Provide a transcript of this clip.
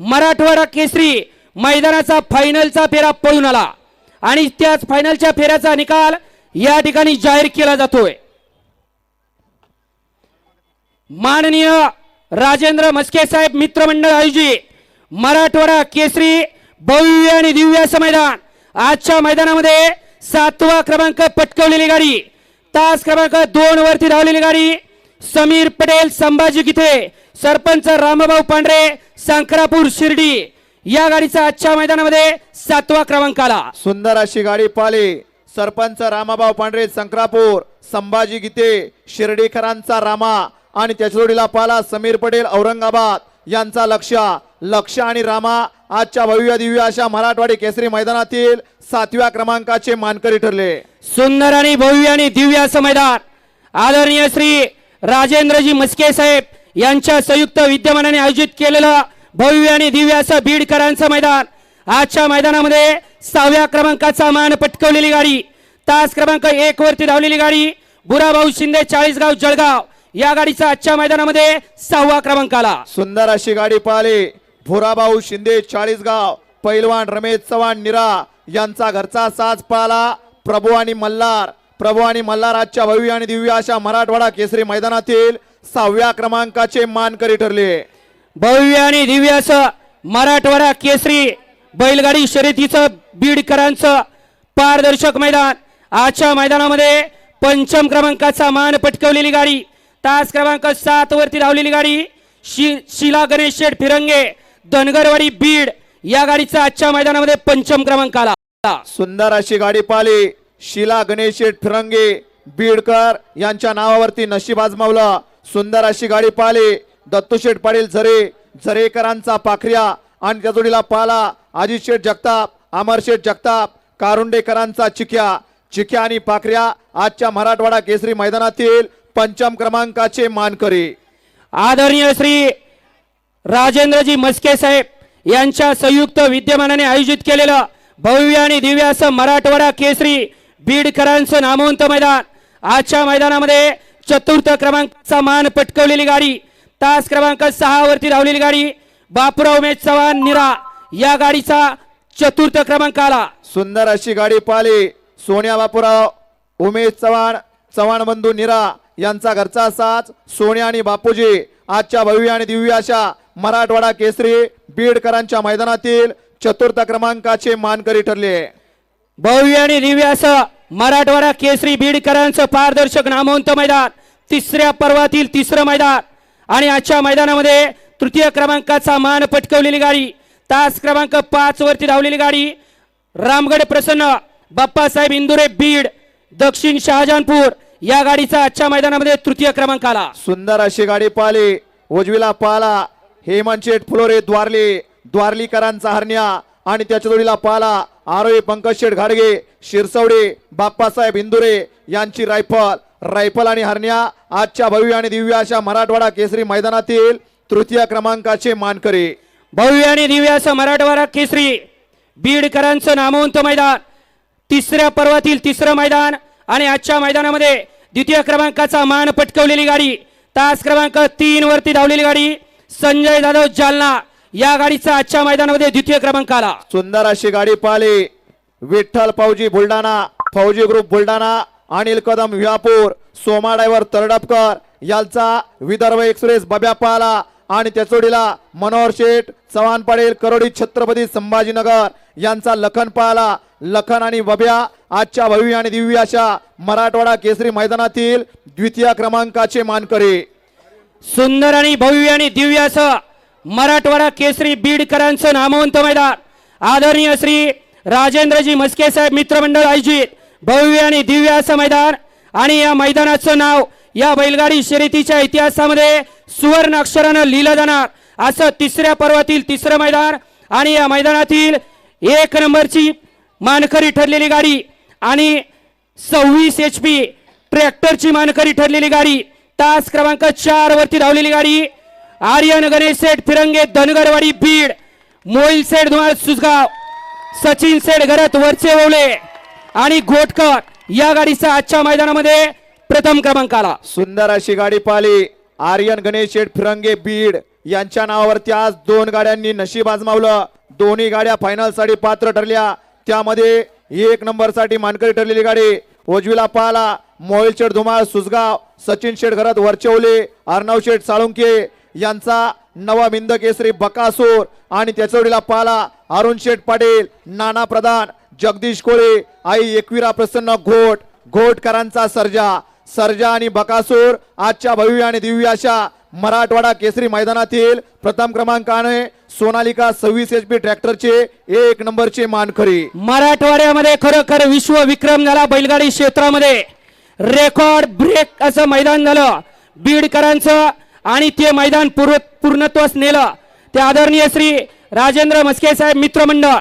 मराठवाडा केसरी मैदानाचा फायनलचा फेरा पळून आला. आणि त्याच फायनलच्या फेऱ्याचा निकाल या ठिकाणी जाहीर केला जातोय. माननीय राजेंद्र मस्के साहेब मित्रमंडळ आयोजित मराठवाडा केसरी भव्य आणि दिव्य असं मैदान. आजच्या मैदानामध्ये सातवा क्रमांक पटकवलेली गाडी तास क्रमांक दोन वरती धावलेली गाडी समीर पटेल संभाजी गिथे सरपंच रामभाऊ पांढरे सांकरापूर शिर्डी. या गाडीचा आजच्या मैदानामध्ये सातवा क्रमांक आला सुंदर अशी गाडी पाली सरपंच रामाभाऊ पांढरे संक्रापूर. संभाजी गीते शिर्डीकरांचा रामा. आणि त्याच्या जोडीला पाला समीर पटेल औरंगाबाद. यांचा लक्ष लक्ष आणि रामा. आजच्या भव्य दिव्य अशा मराठवाडी केसरी मैदानातील सातव्या क्रमांकाचे मानकरी ठरले. सुंदर आणि भव्य आणि दिव्य असं मैदान. आदरणीय श्री राजेंद्रजी मस्के साहेब यांच्या संयुक्त विद्यमानाने आयोजित केलेलं भव्य आणि दिव्य असं बीडकरांचं मैदान. आजच्या मैदानामध्ये सहाव्या क्रमांकाचा मान पटकवलेली गाडी तास क्रमांक एक वरती धावलेली गाडी बुराभाऊ शिंदे चाळीसगाव जळगाव. या गाडीचा आजच्या मैदानामध्ये सहावा क्रमांक आला सुंदर अशी गाडी पाहिली भुराभाऊ शिंदे चाळीसगाव पैलवान रमेश चव्हाण निरा यांचा घरचा साज पाला प्रभू आणि मल्हार प्रभू आणि मल्हार आजच्या भव्य आणि दिव्य अशा मराठवाडा केसरी मैदानातील सहाव्या क्रमांकाचे मानकरी ठरले. भव्य आणि दिव्य असं मराठवाडा केसरी बैलगाडी शर्यतीचं बीडकरांचं पारदर्शक मैदान. आजच्या मैदानामध्ये पंचम क्रमांकाचा मान पटकवलेली गाडी तास क्रमांक सात वरती धावलेली गाडी शि शिला गणेश शेठ फिरंगे धनगरवाडी बीड या गाडीचा आजच्या मैदानामध्ये पंचम क्रमांक आला. सुंदर अशी गाडी पाहिली. शिला गणेश शेठ फिरंगे बीडकर यांच्या नावावरती नशीब आजमावलं. सुंदर अशी गाडी पाहिली. दत्तूशेठ पाटील झरे झरेकरांचा पाखऱ्या आणि त्या जोडीला पाला अजित शेठ जगताप अमर शेठ जगताप कारुंडेकरांचा चिक्या चिक्या आणि पाखऱ्या. आजच्या मराठवाडा केसरी मैदानातील पंचम क्रमांकाचे मानकरी. आदरणीय श्री राजेंद्रजी मस्के साहेब यांच्या संयुक्त विद्यमानाने आयोजित केलेलं भव्य आणि दिव्य असं मराठवाडा केसरी बीडकरांचं नामवंत मैदान आजच्या मैदानामध्ये चतुर्थ क्रमांकाचा मान पटकवलेली गाडी. तास क्रमांक सहा वरती धावलेली गाडी. बापूराव उमेश चव्हाण निरा या गाडीचा चतुर्थ क्रमांक आला. सुंदर अशी गाडी पाहिली. सोन्या बापूराव उमेश चव्हाण चव्हाण बंधू निरा यांचा घरचा साथ सोन्या आणि बापूजी आजच्या भव्य आणि दिव्य अशा मराठवाडा केसरी बीडकरांच्या मैदानातील चतुर्थ क्रमांकाचे मानकरी ठरले. भव्य आणि दिव्य असं मराठवाडा केसरी बीडकरांचं पारदर्शक नामवंत मैदान. तिसऱ्या पर्वातील तिसरं मैदान. आणि आजच्या मैदानामध्ये तृतीय क्रमांकाचा मान पटकवलेली गाडी तास क्रमांक पाच वरती धावलेली गाडी रामगड प्रसन्न बाप्पासाहेब इंदुरे बीड दक्षिण शहाजहानपूर या गाडीचा आजच्या मैदानामध्ये तृतीय क्रमांक आला. सुंदर अशी गाडी पाहिली. उजवीला पाला हेमंत शेठ फुलोरे द्वारली द्वारलीकरांचा हरण्या आणि त्याच्या जोडीला पाला आरोही पंकज शेठ घाडगे शिरसवडे बाप्पासाहेब इंदुरे यांची रायफल. रायफल आणि हरण्या आजच्या भव्य आणि दिव्य अशा मराठवाडा केसरी मैदानातील तृतीय क्रमांकाचे मानकरी. भव्य आणि दिव्य असं मराठवाडा केसरी बीडकरांचं नामवंत मैदान. तिसऱ्या पर्वातील तिसरं मैदान आणि आजच्या मैदानामध्ये द्वितीय क्रमांकाचा मान पटकवलेली गाडी. तास क्रमांक तीन वरती धावलेली गाडी. संजय जाधव जालना या गाडीचा आजच्या मैदानामध्ये द्वितीय क्रमांक आला. सुंदर अशी गाडी पाहिली. विठ्ठल फौजी बुलढाणा फौजी ग्रुप बुलढाणा. अनिल कदम विहापूर सोमा ड्रायव्हर तरडपकर यांचा विदर्भ एक्सप्रेस बब्या पाला आणि त्याचोडीला मनोहर शेठ चव्हाण पाटील करोडी छत्रपती संभाजीनगर यांचा लखन पाला लखन आणि बब्या आजच्या भव्य आणि दिव्य अशा मराठवाडा केसरी मैदानातील द्वितीय क्रमांकाचे मानकरी. सुंदर आणि भव्य आणि दिव्य असं मराठवाडा केसरी बीडकरांचं नामवंत मैदान. आदरणीय श्री राजेंद्रजी मस्के साहेब मित्रमंडळ आयोजित भव्य आणि दिव्य असं मैदान. आणि या मैदानाचं नाव या बैलगाडी शर्यतीच्या इतिहासामध्ये सुवर्ण अक्षरानं लिहिलं जाणार. असं तिसऱ्या पर्वातील तिसरं मैदान. आणि या मैदानातील एक नंबरची मानकरी ठरलेली गाडी आणि सव्वीस एच पी ट्रॅक्टरची मानकरी ठरलेली गाडी. तास क्रमांक चार वरती धावलेली गाडी. आर्यन गणेश सेठ फिरंगे धनगरवाडी बीड मोईल सेठ धुमाळ सुजगाव सचिन सेठ घरात वरचे ओवले. आणि घोटकर या गाडीचा आजच्या मैदानामध्ये प्रथम क्रमांक आला. सुंदर अशी गाडी पाहिली. आर्यन गणेश शेठ फिरंगे बीड यांच्या नावावरती आज दोन गाड्यांनी नशीब आजमावलं. दोन्ही गाड्या फायनलसाठी पात्र ठरल्या. त्यामध्ये एक नंबरसाठी मानकरी ठरलेली गाडी. उजवीला पाला मोहिल शेठ धुमाळ सुजगाव सचिन शेठ घरात वरचवले अर्णव शेठ साळुंके यांचा नवा मिंद केसरी बकासूर आणि त्याच्या पाला अरुण शेठ पाटील नाना प्रधान जगदीश कोळे आई एकविरा प्रसन्न घोट घोटकरांचा सर्जा सर्जा आणि बकासूर आजच्या भव्य आणि दिव्य अशा मराठवाडा केसरी मैदानातील प्रथम क्रमांकाने सोनालिका सव्वीस एच पी ट्रॅक्टरचे एक नंबरचे मानकरी. मराठवाड्यामध्ये खरोखर विश्व विक्रम झाला बैलगाडी क्षेत्रामध्ये. रेकॉर्ड ब्रेक असं मैदान झालं. बीडकरांचं आणि ते मैदान पूर्ण पूर्णत्वास नेलं. ते आदरणीय श्री राजेंद्र मस्के साहेब मित्रमंडळ.